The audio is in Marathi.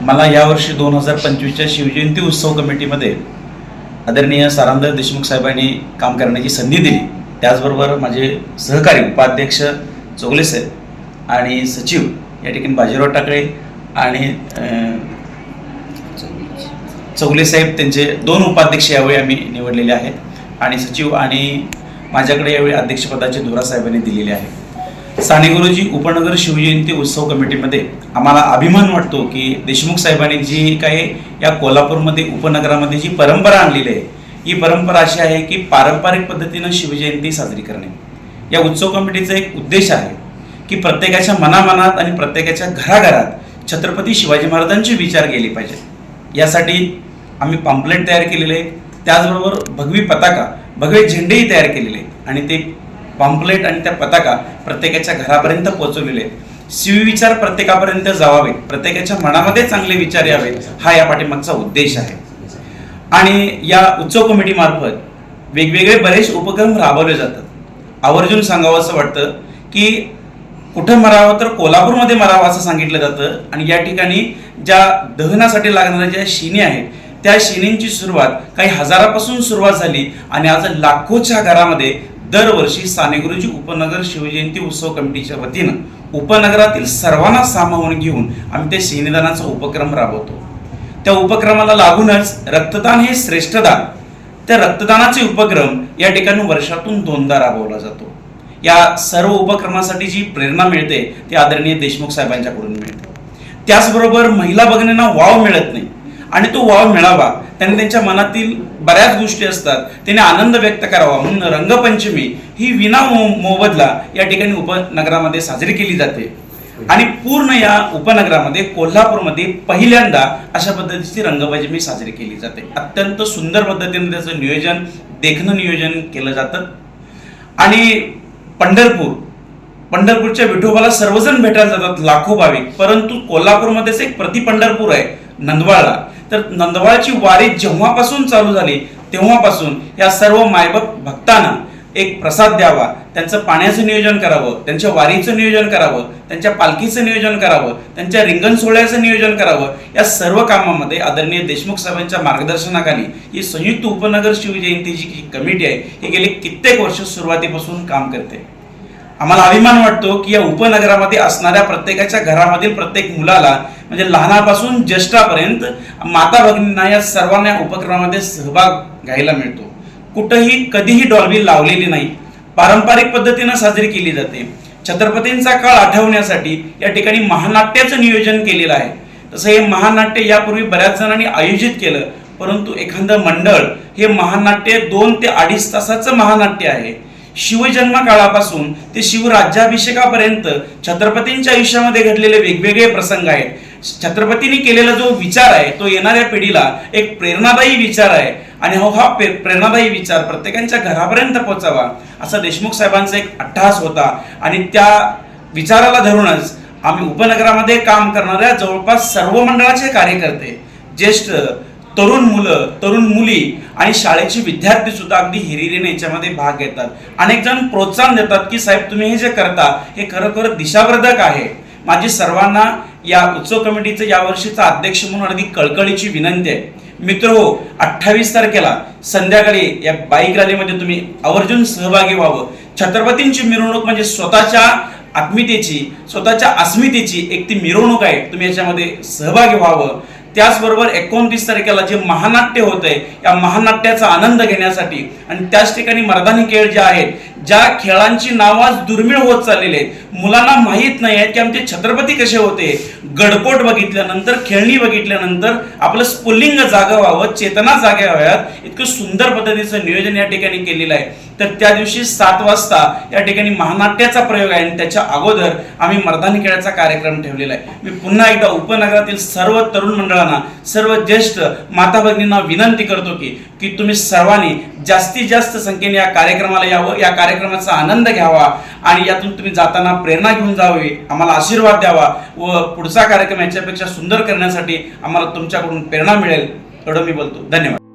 मला यावर्षी दोन हजार पंचवीसच्या शिवजयंती उत्सव कमिटीमध्ये आदरणीय सारांदर देशमुख साहेबांनी काम करण्याची संधी दिली. त्याचबरोबर माझे सहकारी उपाध्यक्ष चोगले साहेब आणि सचिव या ठिकाणी बाजीराव टाकळे आणि चौगले साहेब त्यांचे दोन उपाध्यक्ष यावेळी आम्ही निवडलेले आहेत. आणि सचिव आणि माझ्याकडे यावेळी अध्यक्षपदाचे धुरा साहेबांनी दिलेले आहे साने गुरुजी उपनगर शिवजयंती उत्सव कमिटीमध्ये आम्हाला अभिमान वाटतो की देशमुख साहेबांनी जी काही या कोल्हापूरमध्ये उपनगरामध्ये जी परंपरा आणलेली आहे ही परंपरा अशी आहे की पारंपरिक पद्धतीनं शिवजयंती साजरी करणे. या उत्सव कमिटीचा एक उद्देश आहे की प्रत्येकाच्या मनामनात आणि प्रत्येकाच्या घराघरात छत्रपती शिवाजी महाराजांचे विचार केले पाहिजेत यासाठी आम्ही पॉम्पलेट तयार केलेले आहे त्याचबरोबर भगवी पताका भगवे झेंडेही तयार केलेले आणि ते पॉम्पलेट आणि त्या पताका प्रत्येकाच्या घरापर्यंत पोहोचवलेले आहेत. शिवविचार प्रत्येकापर्यंत जावावे प्रत्येकाच्या मनामध्ये चांगले विचार यावेत. हा या पाठिंबाचा उद्देश आहे. आणि या उत्सव कमिटीमार्फत वेगवेगळे बरेच उपक्रम राबवले जातात. आवर्जून सांगावं असं वाटतं की कुठं मरावं तर कोल्हापूरमध्ये मरावं असं सांगितलं जातं. आणि या ठिकाणी ज्या दहनासाठी लागणाऱ्या ज्या शिणी आहेत त्या शिनींची सुरुवात काही हजारापासून सुरुवात झाली आणि आज लाखोच्या घरामध्ये दरवर्षी सानेगुरुजी उपनगर शिवजयंती उत्सव कमिटीच्या वतीनं उपनगरातील सर्वांना सामावून घेऊन आम्ही त्या शिनीदानाचा उपक्रम राबवतो. त्या उपक्रमाला लागूनच रक्तदान हे श्रेष्ठ दान. त्या रक्तदानाचे उपक्रम या ठिकाणी वर्षातून दोनदा राबवला जातो. या सर्व उपक्रमासाठी जी प्रेरणा मिळते ती आदरणीय देशमुख साहेबांच्याकडून मिळते. त्याचबरोबर महिला भगिनींना वाव मिळत नाही. आणि तो वाव मिळावा. त्यांनी त्यांच्या मनातील बऱ्याच गोष्टी असतात. त्याने आनंद व्यक्त करावा. म्हणून रंगपंचमी ही विना मो- मोबदला या ठिकाणी उपनगरामध्ये साजरी केली जाते. आणि पूर्ण या उपनगरामध्ये कोल्हापूरमध्ये पहिल्यांदा अशा पद्धतीची रंगपंचमी साजरी केली जाते. अत्यंत सुंदर पद्धतीने त्याचं नियोजन देखणं नियोजन केलं जातं. आणि पंढरपूर पंढरपूरच्या विठोबाला सर्वजण भेटायला जातात लाखो भाविक परंतु कोल्हापूरमध्येच एक प्रति पंढरपूर आहे नंदवाळला. तर नंदवाळची वारी जेव्हापासून चालू झाली तेव्हापासून या सर्व मायभक्त भक्तांना एक प्रसाद द्यावा. त्यांचं पाण्याचं नियोजन करावं त्यांच्या वारीचं नियोजन करावं त्यांच्या पालखीचं नियोजन करावं त्यांच्या रिंगण सोहळ्याचं नियोजन करावं या सर्व कामामध्ये आदरणीय देशमुख साहेबांच्या मार्गदर्शनाखाली ही संयुक्त उपनगर शिवजयंतीची जी कमिटी आहे ही गेली कित्येक वर्ष सुरुवातीपासून काम करते. आम्हाला अभिमान वाटतो की या उपनगरामध्ये असणाऱ्या प्रत्येकाच्या घरामधील प्रत्येक मुलाला म्हणजे लहानापासून ज्येष्ठापर्यंत माता भगिनींना या सर्वांना या उपक्रमामध्ये सहभाग घ्यायला मिळतो. कुठंही कधीही डॉल्बी लावलेली नाही. पारंपरिक पद्धतीनं साजरी केली जाते. छत्रपतींचा काळ आठवण्यासाठी या ठिकाणी महानाट्याचं नियोजन केलेलं आहे. तसं हे महानाट्य यापूर्वी बऱ्याच जणांनी आयोजित केलं परंतु एखादं मंडळ हे महानाट्य दोन ते अडीच तासाचं महानाट्य आहे. शिवजन्म काळापासून ते शिवराज्याभिषेकापर्यंत छत्रपतींच्या आयुष्यामध्ये घडलेले वेगवेगळे प्रसंग आहेत. छत्रपतींनी केलेला जो विचार आहे तो येणाऱ्या पिढीला एक प्रेरणादायी विचार आहे. आणि हो हा प्रे प्रेरणादायी विचार प्रत्येकाच्या घरापर्यंत पोहोचावा असा देशमुख साहेबांचा एक अट्टहास होता. आणि त्या विचाराला धरूनच आम्ही उपनगरामध्ये काम करणाऱ्या जवळपास सर्व मंडळाचे कार्यकर्ते ज्येष्ठ तरुण मुलं तरुण मुली आणि शाळेचे विद्यार्थी सुद्धा अगदी हिरिरीने याच्यामध्ये भाग घेतात. अनेक जण प्रोत्साहन देतात की साहेब तुम्ही हे जे करता हे खरोखर दिशावर्धक आहे. माझी सर्वांना या उत्सव कमिटीचं यावर्षीचा अध्यक्ष म्हणून अगदी कळकळीची विनंती आहे. मित्र हो अठ्ठावीस तारखेला संध्याकाळी या बाईक रॅलीमध्ये तुम्ही आवर्जून सहभागी व्हावं. छत्रपतींची मिरवणूक म्हणजे स्वतःच्या आत्मितेची स्वतःच्या अस्मितेची एक ती मिरवणूक आहे. तुम्ही याच्यामध्ये सहभागी व्हावं. त्याचबरोबर एकोणतीस तारखेला जे महानाट्य होत आहे या महानाट्याचा आनंद घेण्यासाठी आणि त्याच ठिकाणी मर्दानी खेळ जे आहेत ज्या खेळांची नावं आज दुर्मिळ होत चाललेली आहेत. मुलांना माहीत नाही आहेत की आमचे छत्रपती कसे होते. गडकोट बघितल्यानंतर खेळणी बघितल्यानंतर आपलं स्पुलिंग जागं व्हावं चेतना जाग्या व्हाव्यात. इतकं सुंदर पद्धतीचं नियोजन या ठिकाणी केलेलं आहे. तर त्या दिवशी सात वाजता या ठिकाणी महानाट्याचा प्रयोग आहे आणि त्याच्या अगोदर आम्ही मर्दानी खेळाचा कार्यक्रम ठेवलेला आहे. मी पुन्हा एकदा उपनगरातील सर्व तरुण मंडळांना सर्व ज्येष्ठ माता भगिनींना विनंती करतो की की तुम्ही सर्वांनी जास्तीत जास्त संख्येने या कार्यक्रमाला यावं या कार्यक्रमाचा आनंद घ्यावा आणि यातून तुम्ही जाताना प्रेरणा घेऊन जावी आम्हाला आशीर्वाद द्यावा व पुढचा कार्यक्रम याच्यापेक्षा सुंदर करण्यासाठी आम्हाला तुमच्याकडून प्रेरणा मिळेल एवढं मी बोलतो. धन्यवाद.